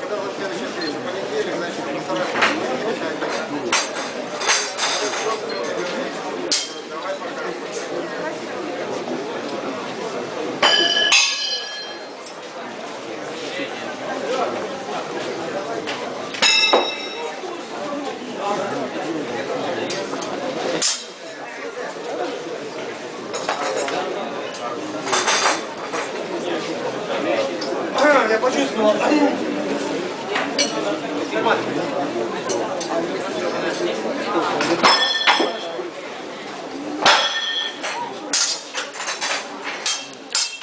когда будет следующая встреча? Понедельник, значит, постараюсь. Давай пока. Я почувствовал. Tem mais.